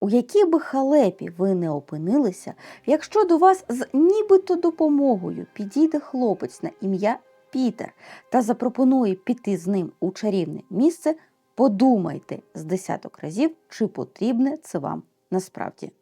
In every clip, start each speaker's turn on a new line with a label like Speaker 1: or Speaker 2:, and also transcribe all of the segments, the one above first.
Speaker 1: У якій би халепі ви не опинилися, якщо до вас з нібито допомогою підійде хлопець на ім'я Пітер та запропонує піти з ним у чарівне місце, подумайте з десяток разів, чи потрібне це вам насправді.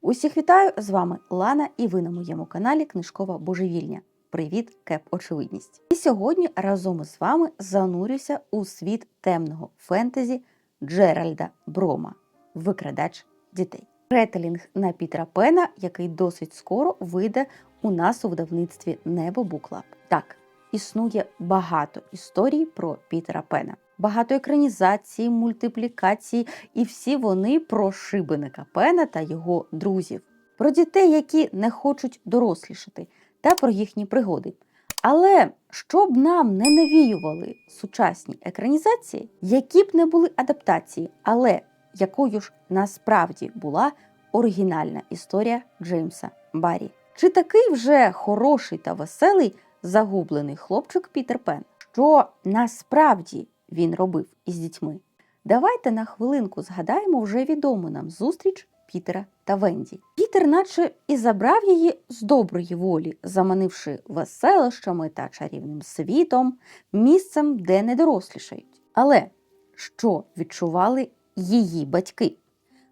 Speaker 1: Усіх вітаю! З вами Лана, і ви на моєму каналі Книжкова Божевільня. Привіт, кеп Очевидність! І сьогодні разом із вами занурюся у світ темного фентезі Джеральда Брома, викрадач дітей. Ретелінг на Пітера Пена, який досить скоро вийде у нас у видавництві Небо Буклаб. Так, існує багато історій про Пітера Пена. Багато екранізацій, мультиплікацій, і всі вони про шибеника Пена та його друзів, про дітей, які не хочуть дорослішати, та про їхні пригоди. Але щоб нам не навіювали сучасні екранізації, які б не були адаптації, але якою ж насправді була оригінальна історія Джеймса Баррі. Чи такий вже хороший та веселий загублений хлопчик Пітер Пен? Що насправді він робив із дітьми? Давайте на хвилинку згадаємо вже відому нам зустріч Пітера та Венді. Пітер, наче і забрав її з доброї волі, заманивши веселищами та чарівним світом, місцем, де не дорослішають. Але що відчували її батьки?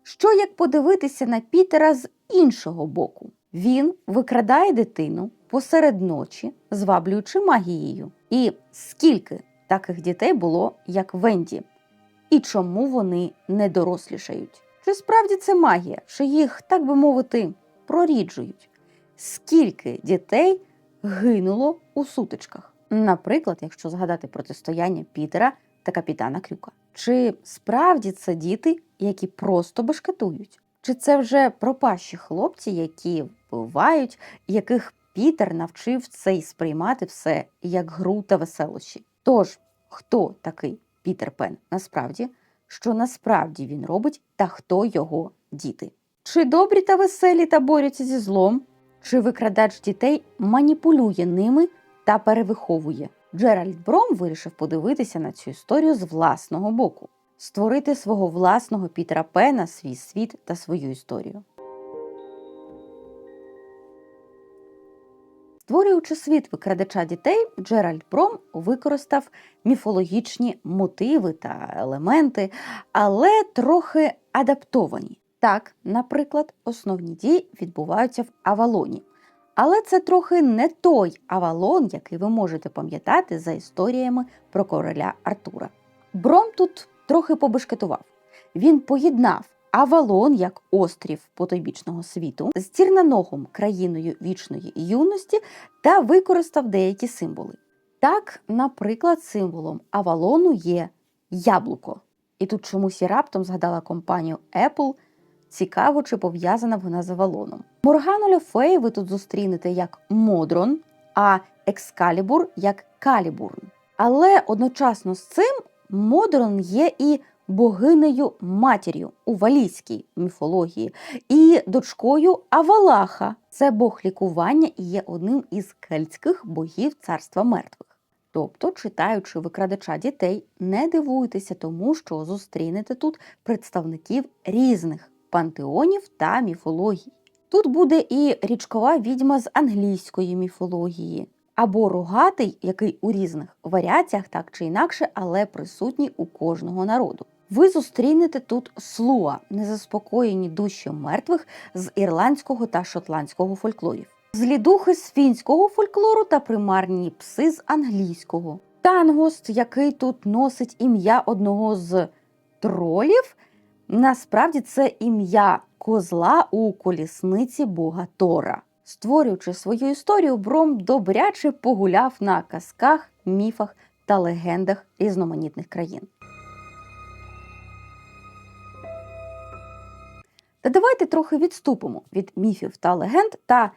Speaker 1: Що як подивитися на Пітера з іншого боку? Він викрадає дитину посеред ночі, зваблюючи магією. І скільки таких дітей було, як Венді? І чому вони не дорослішають? Чи справді це магія, що їх, так би мовити, проріджують? Скільки дітей гинуло у сутичках? Наприклад, якщо згадати протистояння Пітера та капітана Крюка. Чи справді це діти, які просто бешкетують? Чи це вже пропащі хлопці, які вбивають, яких Пітер навчив цей сприймати все як гру та веселощі? Тож, хто такий Пітер Пен насправді? Що насправді він робить та хто його діти? Чи добрі та веселі та борються зі злом? Чи викрадач дітей маніпулює ними та перевиховує? Джеральд Бром вирішив подивитися на цю історію з власного боку, створити свого власного Пітера Пена, свій світ та свою історію. Створюючи світ викрадача дітей, Джеральд Бром використав міфологічні мотиви та елементи, але трохи адаптовані. Так, наприклад, основні дії відбуваються в Авалоні. Але це трохи не той Авалон, який ви можете пам'ятати за історіями про короля Артура. Бром тут трохи побешкетував. Він поєднав Авалон як острів потойбічного світу з Тірнаногом країною вічної юності та використав деякі символи. Так, наприклад, символом Авалону є яблуко. І тут чомусь я раптом згадала компанію Apple. Цікаво, чи пов'язана вона з Авалоном. Моргану Лефей ви тут зустрінете як Модрон, а Екскалібур як Калібурн. Але одночасно з цим Модрон є і богинею матір'ю у валійській міфології, і дочкою Авалаха. Це бог лікування і є одним із кельтських богів царства мертвих. Тобто, читаючи викрадача дітей, не дивуйтеся тому, що зустрінете тут представників різних пантеонів та міфологій. Тут буде і річкова відьма з англійської міфології, або рогатий, який у різних варіаціях так чи інакше, але присутній у кожного народу. Ви зустрінете тут слуа, незаспокоєні душі мертвих з ірландського та шотландського фольклорів, злідухи з фінського фольклору та примарні пси з англійського, тангост, який тут носить ім'я одного з тролів. Насправді це ім'я козла у колісниці бога Тора. Створюючи свою історію, Бром добряче погуляв на казках, міфах та легендах різноманітних країн. Та давайте трохи відступимо від міфів та легенд та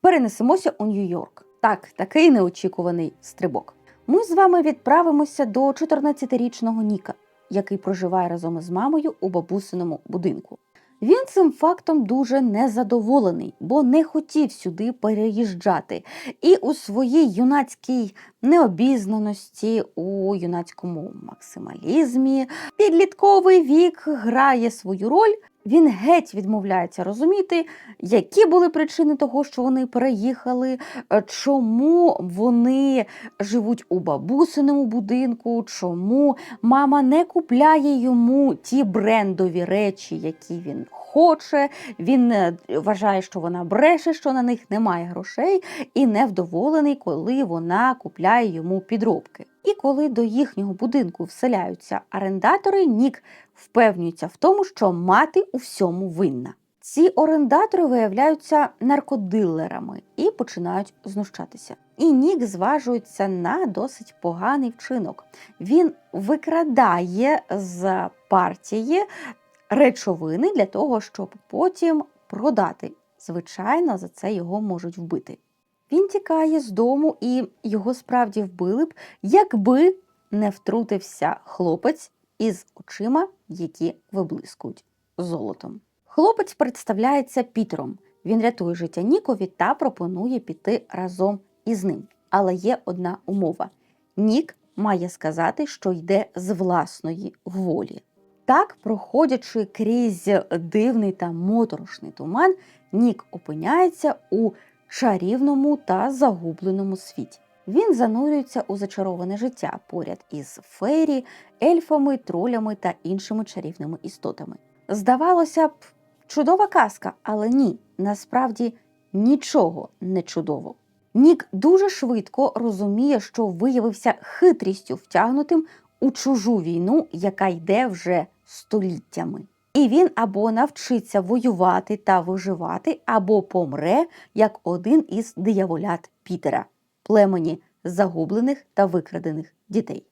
Speaker 1: перенесемося у Нью-Йорк. Так, такий неочікуваний стрибок. Ми з вами відправимося до 14-річного Ніка, який проживає разом із мамою у бабусиному будинку. Він цим фактом дуже незадоволений, бо не хотів сюди переїжджати. І у своїй юнацькій необізнаності, у юнацькому максималізмі підлітковий вік грає свою роль. Він геть відмовляється розуміти, які були причини того, що вони переїхали, е, чому вони живуть у бабусиному будинку, чому мама не купляє йому ті брендові речі, які він хоче. Він е, вважає, що вона бреше, що на них немає грошей, і невдоволений, коли вона купляє йому підробки. І коли до їхнього будинку вселяються орендатори, Нік впевнюється в тому, що мати у всьому винна. Ці орендатори виявляються наркодилерами і починають знущатися. І Нік зважується на досить поганий вчинок. Він викрадає з партії речовини для того, щоб потім продати. Звичайно, за це його можуть вбити. Він тікає з дому, і його справді вбили б, якби не втрутився хлопець із очима, які виблискують золотом. Хлопець представляється Пітером. Він рятує життя Нікові та пропонує піти разом із ним. Але є одна умова: Нік має сказати, що йде з власної волі. Так, проходячи крізь дивний та моторошний туман, Нік опиняється у чарівному та загубленому світі. Він занурюється у зачароване життя поряд із фейрі, ельфами, тролями та іншими чарівними істотами. Здавалося б, чудова казка, але ні, насправді нічого не чудово. Нік дуже швидко розуміє, що виявився хитрістю втягнутим у чужу війну, яка йде вже століттями. І він або навчиться воювати та виживати, або помре як один із дияволят Пітера, племені загублених та викрадених дітей.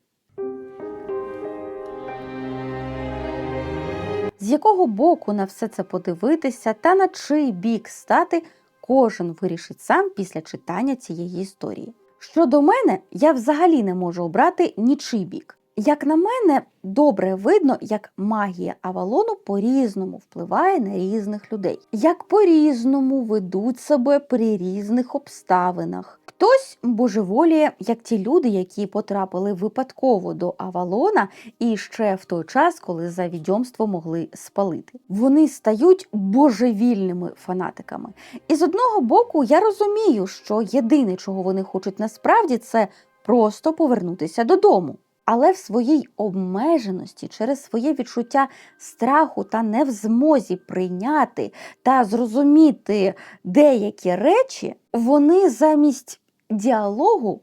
Speaker 1: З якого боку на все це подивитися та на чий бік стати, кожен вирішить сам після читання цієї історії. Щодо мене, я взагалі не можу обрати нічий бік. Як на мене, добре видно, як магія Авалону по-різному впливає на різних людей, як по-різному ведуть себе при різних обставинах. Хтось божеволіє, як ті люди, які потрапили випадково до Авалона, і ще в той час, коли за відьомство могли спалити. Вони стають божевільними фанатиками. І з одного боку, я розумію, що єдине, чого вони хочуть насправді, це просто повернутися додому. Але в своїй обмеженості через своє відчуття страху та не в змозі прийняти та зрозуміти деякі речі, вони замість діалогу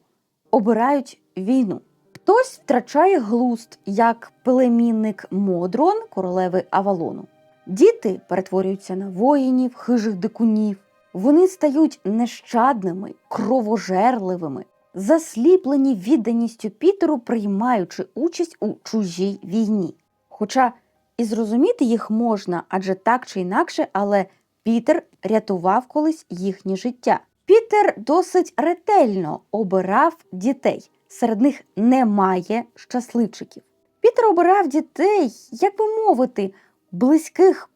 Speaker 1: обирають війну. Хтось втрачає глуст як племінник Модрон, королеви Авалону. Діти перетворюються на воїнів, хижих дикунів. Вони стають нещадними, кровожерливими, засліплені відданістю Пітеру, приймаючи участь у чужій війні. Хоча і зрозуміти їх можна, адже так чи інакше, але Пітер рятував колись їхнє життя. Пітер досить ретельно обирав дітей. Серед них немає щасливчиків. Пітер обирав дітей, як би мовити, близьких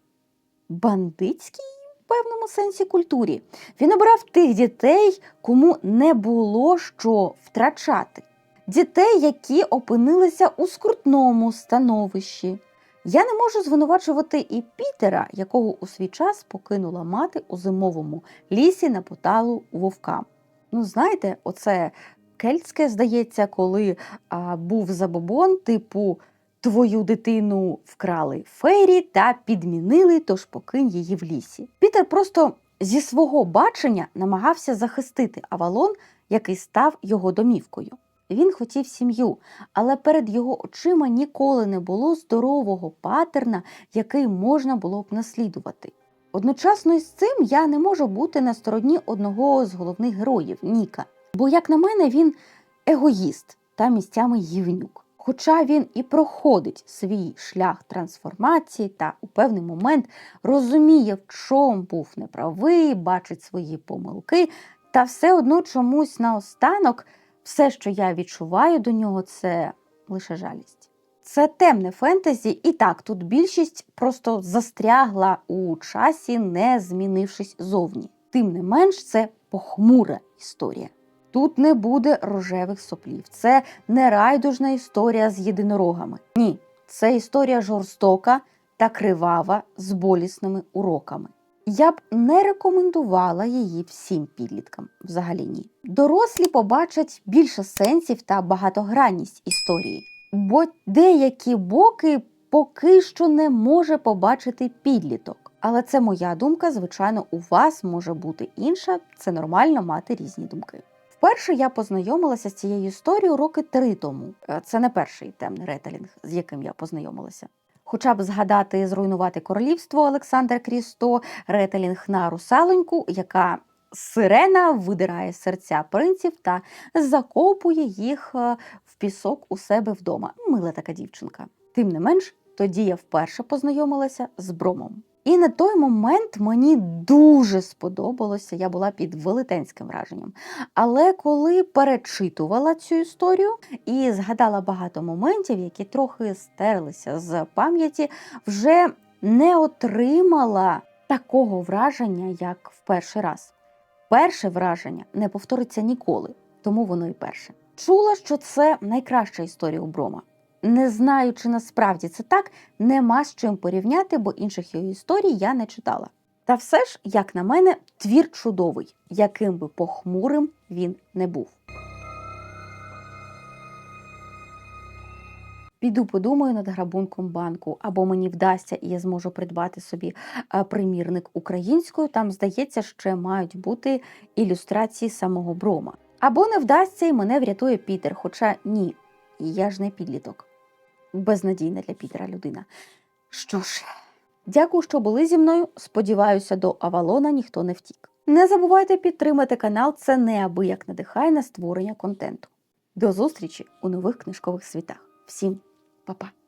Speaker 1: бандитській певному сенсі культурі. Він обирав тих дітей, кому не було що втрачати. Дітей, які опинилися у скрутному становищі. Я не можу звинувачувати і Пітера, якого у свій час покинула мати у зимовому лісі на поталу вовкам. Ну, знаєте, оце кельтське, здається, коли а, був забобон, типу твою дитину вкрали фейрі та підмінили, тож покинь її в лісі. Пітер просто зі свого бачення намагався захистити Авалон, який став його домівкою. Він хотів сім'ю, але перед його очима ніколи не було здорового патерна, який можна було б наслідувати. Одночасно із цим я не можу бути на стороні одного з головних героїв Ніка, бо, як на мене, він егоїст та місцями гівнюк. Хоча він і проходить свій шлях трансформації та у певний момент розуміє, в чому був неправий, бачить свої помилки, та все одно чомусь наостанок все, що я відчуваю до нього, це лише жалість. Це темне фентезі, і так тут більшість просто застрягла у часі, не змінившись зовні. Тим не менш, це похмура історія. Тут не буде рожевих соплів. Це не райдужна історія з єдинорогами. Ні, це історія жорстока та кривава з болісними уроками. Я б не рекомендувала її всім підліткам, взагалі ні. Дорослі побачать більше сенсів та багатогранність історії, бо деякі боки поки що не може побачити підліток. Але це моя думка. Звичайно, у вас може бути інша. Це нормально мати різні думки. Вперше я познайомилася з цією історією роки три тому. Е, Це не перший темний ретелінг, з яким я познайомилася. Хоча б згадати зруйнувати королівство Олександр Крісто, ретелінг на русалоньку, яка сирена видирає серця принців та закопує їх е, в пісок у себе вдома. Мила така дівчинка. Тим не менш, тоді я вперше познайомилася з Бромом. І на той момент мені дуже сподобалося, я була під велетенським враженням. Але коли перечитувала цю історію і згадала багато моментів, які трохи стерлися з пам'яті, вже не отримала такого враження, як в перший раз. Перше враження не повториться ніколи, тому воно і перше. Чула, що це найкраща історія у Брома. Не знаю, чи насправді це так, нема з чим порівняти, бо інших його історій я не читала. Та все ж, як на мене, твір чудовий, яким би похмурим він не був. Піду подумаю над грабунком банку, або мені вдасться, і я зможу придбати собі е, примірник українською. Там, здається, ще мають бути ілюстрації самого Брома. Або не вдасться і мене врятує Пітер. Хоча ні, я ж не підліток. Безнадійна для Пітера людина. Що ж, дякую, що були зі мною. Сподіваюся, до Авалона ніхто не втік. Не забувайте підтримати канал, це неабияк надихає на створення контенту. До зустрічі у нових книжкових світах. Всім па-па!